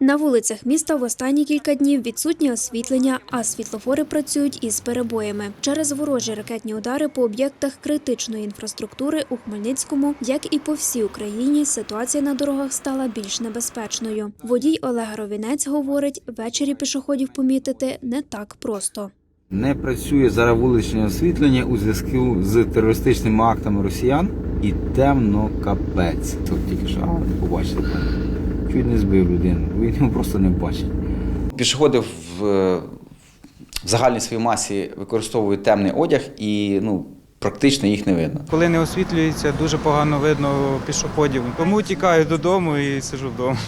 На вулицях міста в останні кілька днів відсутнє освітлення, а світлофори працюють із перебоями. Через ворожі ракетні удари по об'єктах критичної інфраструктури у Хмельницькому, як і по всій Україні, ситуація на дорогах стала більш небезпечною. Водій Олег Ровінець говорить, ввечері пішоходів помітити не так просто. Не працює зараз вуличне освітлення у зв'язку з терористичними актами росіян і темно капець. Тут тільки що побачили. Чуть не збив людину, він його просто не бачить. Пішоходи в, в загальній своїй масі використовують темний одяг і ну, практично їх не видно. Коли не освітлюється, дуже погано видно пішоходів. Тому тікаю додому і сижу вдома.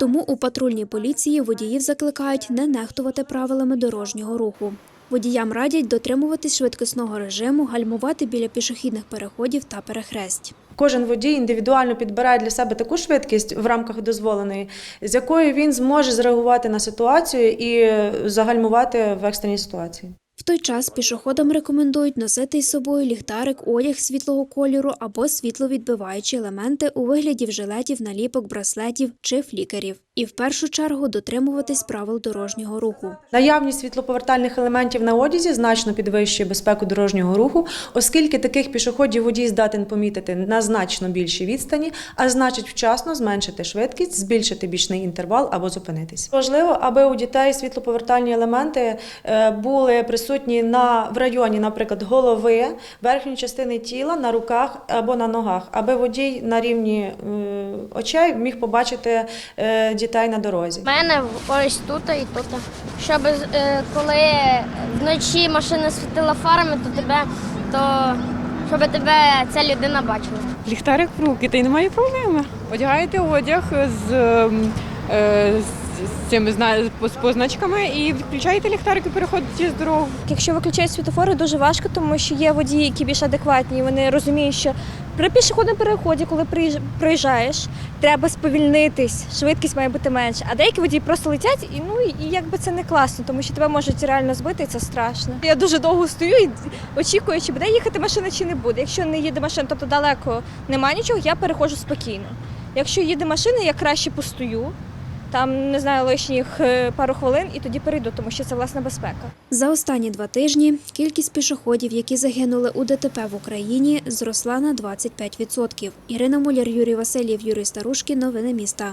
Тому у патрульній поліції водіїв закликають не нехтувати правилами дорожнього руху. Водіям радять дотримуватись швидкісного режиму, гальмувати біля пішохідних переходів та перехресть. Кожен водій індивідуально підбирає для себе таку швидкість в рамках дозволеної, з якою він зможе зреагувати на ситуацію і загальмувати в екстреній ситуації. Той час пішоходам рекомендують носити із собою ліхтарик, одяг світлого кольору або світловідбиваючі елементи у вигляді вжилетів, наліпок, браслетів чи флікерів. І в першу чергу дотримуватись правил дорожнього руху. Наявність світлоповертальних елементів на одязі значно підвищує безпеку дорожнього руху, оскільки таких пішоходів водій здатен помітити на значно більшій відстані, а значить вчасно зменшити швидкість, збільшити бічний інтервал або зупинитись. Важливо, аби у дітей світлоповертальні елементи е, були присутні на в районі, наприклад, голови, верхньої частини тіла, на руках або на ногах, аби водій на рівні е, очей міг побачити е, дітей на дорозі. У мене ось тут і тут. Щоб е, коли вночі машина світила фарами, то тебе то щоб тебе ця людина бачила. ліхтарик в руки, та й немає проблеми. Одягаєте одяг з, ем, е, з- з цими зна- з позначками і включаєте ліхтарик і переходите через дорогу. Якщо виключають світофори, дуже важко, тому що є водії, які більш адекватні. Вони розуміють, що при пішохідному переході, коли приїж- проїжджаєш, треба сповільнитись, швидкість має бути менша. А деякі водії просто летять, і ну і якби це не класно, тому що тебе можуть реально збити, і це страшно. Я дуже довго стою і очікую, чи буде їхати машина, чи не буде. Якщо не їде машина, тобто далеко немає нічого, я переходжу спокійно. Якщо їде машина, я краще постою. Там не знаю лишніх е, пару хвилин, і тоді перейду, тому що це власна безпека. За останні два тижні кількість пішоходів, які загинули у ДТП в Україні, зросла на 25%. Ірина Муляр, Юрій Васильєв, Юрій Старушкін. Новини міста.